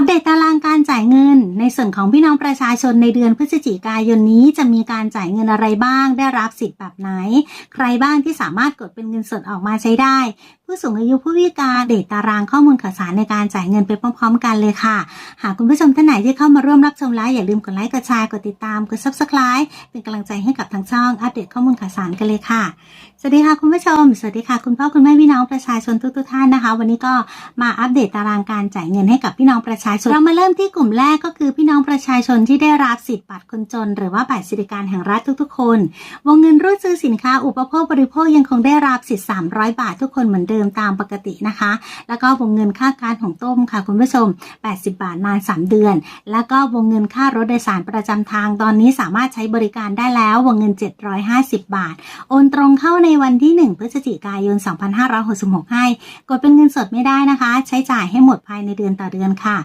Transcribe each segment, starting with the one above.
อัปเดตตารางการจ่ายเงิน ในส่วนของพี่น้องประชาชนในเดือนพฤศจิกายนนี้จะมีการจ่ายเงินอะไรบ้าง ได้รับสิทธิ์แบบไหน ใครบ้างที่สามารถกดเป็นเงินสดออกมาใช้ได้ ผู้สูงอายุผู้พิการเดตตารางข้อมูลข่าวสารในการจ่ายเงินไปพร้อม ๆ กันเลยค่ะ หากคุณผู้ชมท่านไหนที่เข้ามาร่วมรับชมแล้วอย่าลืมกดไลค์กดแชร์กดติดตามกด subscribe เป็นกำลังใจให้กับทางช่องอัปเดตข้อมูลข่าวสารกันเลยค่ะสวัสดีค่ะคุณผู้ชมสวัสดีค่ะคุณพ่อคุณแม่พี่น้องประชาชนทุกๆท่านนะคะ วันนี้ก็มาอัปเดตตารางการจ่ายเงินให้กับพี่น้องประชาชน เรามาเริ่มที่กลุ่มแรกก็คือพี่น้องประชาชนที่ได้รับสิทธิ์บัตรคนจน หรือว่าบัตรสวัสดิการแห่งรัฐทุกๆ คน วงเงินรูดซื้อสินค้าอุปโภคบริโภคยังคงได้รับสิทธิ์300 บาททุกคนเหมือนเดิมตามปกตินะคะ แล้วก็วงเงินค่าการของต้มค่ะ คุณผู้ชม 80 บาทนาน 3 เดือน แล้วก็วงเงินค่ารถโดยสารประจำทางตอนนี้สามารถใช้บริการได้แล้ววงเงิน 750 บาท โอนตรงเข้าในวันที่ 1 พฤศจิกายน 2566 ให้ กดเป็นเงินสดไม่ได้นะคะ ใช้จ่ายให้หมดภายในเดือนต่อเดือนค่ะ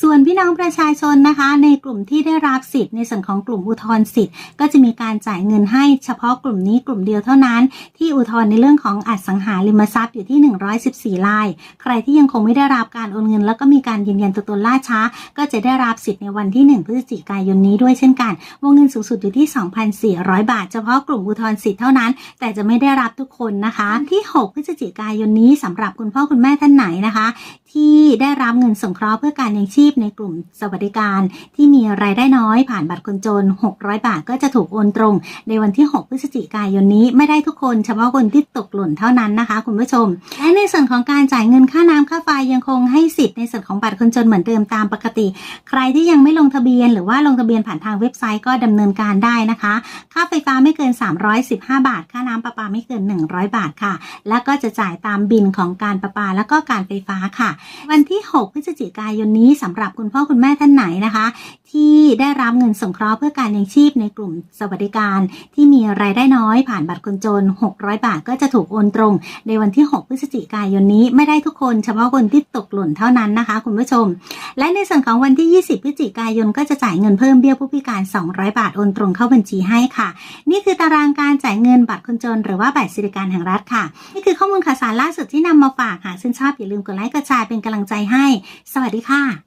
ส่วนพี่น้องประชาชนนะคะ ในกลุ่มที่ได้รับสิทธิ์ในส่วนของกลุ่มอุทธรณ์สิทธิ์ ก็จะมีการจ่ายเงินให้เฉพาะกลุ่มนี้กลุ่มเดียวเท่านั้น ที่อุทธรณ์ในเรื่องของอสังหาริมทรัพย์อยู่ที่ 114รายใครที่ยังคงไม่ได้รับการโอนเงิน แล้วก็มีการยืนยันตัวตนล่าช้า ก็จะได้รับสิทธิ์ในวันที่ 1 พฤศจิกายนนี้ด้วยเช่นกันวงเงินสูงสุดอยู่ที่ 2,400 บาท เฉพาะกลุ่มอุทธรณ์สิทธิ์เท่านั้น แต่จะไม่ได้รับทุกคนนะคะที่ 6 พฤศจิกายนนี้สำหรับคุณพ่อคุณแม่ท่านไหนนะคะ ที่ได้รับเงินสงเคราะห์เพื่อการยังชีพในกลุ่มสวัสดิการที่มีรายได้น้อยผ่านบัตรคนจน 600 บาทก็จะถูกโอนตรง ในวันที่ 6 พฤศจิกายนนี้ไม่ได้ทุกคนเฉพาะคนที่ตกหล่นเท่านั้นนะคะ คุณผู้ชม และในส่วนของการจ่ายเงินค่าน้ำค่าไฟยังคงให้สิทธิ์ในส่วนของบัตรคนจนเหมือนเดิมตามปกติ ใครที่ยังไม่ลงทะเบียน หรือว่าลงทะเบียนผ่านทางเว็บไซต์ก็ดำเนินการได้นะคะ ค่าไฟฟ้าไม่เกิน 315 บาท ค่าน้ำประปาไม่เกิน 100 บาทค่ะ แล้วก็จะจ่ายตามบินของการประปาแล้วก็การไฟฟ้าค่ะ วันที่ 6 พฤศจิกายนนี้สำหรับคุณพ่อคุณแม่ท่านไหนนะคะ ที่ได้รับเงินสงเคราะห์เพื่อการยังชีพในกลุ่มสวัสดิการ ที่มีรายได้น้อยผ่านบัตรคนจน 600 บาทก็จะถูกโอนตรง ในวันที่ 6 พฤศจิกายนนี้ไม่ได้ทุกคนเฉพาะคนที่ตกหล่นเท่านั้นนะคะ คุณผู้ชม และในส่วนของวันที่ 20 พฤศจิกายนก็จะจ่ายเงินเพิ่มเบี้ยผู้พิการ 200 บาทโอนตรงเข้าบัญชีให้ค่ะ นี่คือตารางการจ่ายเงินบัตรคนจน หรือว่าบัตรสวัสดิการแห่งรัฐค่ะนี่คือข้อมูลข่าวสารล่าสุดที่นำมาฝากหากชื่นชอบอย่าลืมกดไลค์กดแชร์เป็นกำลังใจให้ สวัสดีค่ะあ!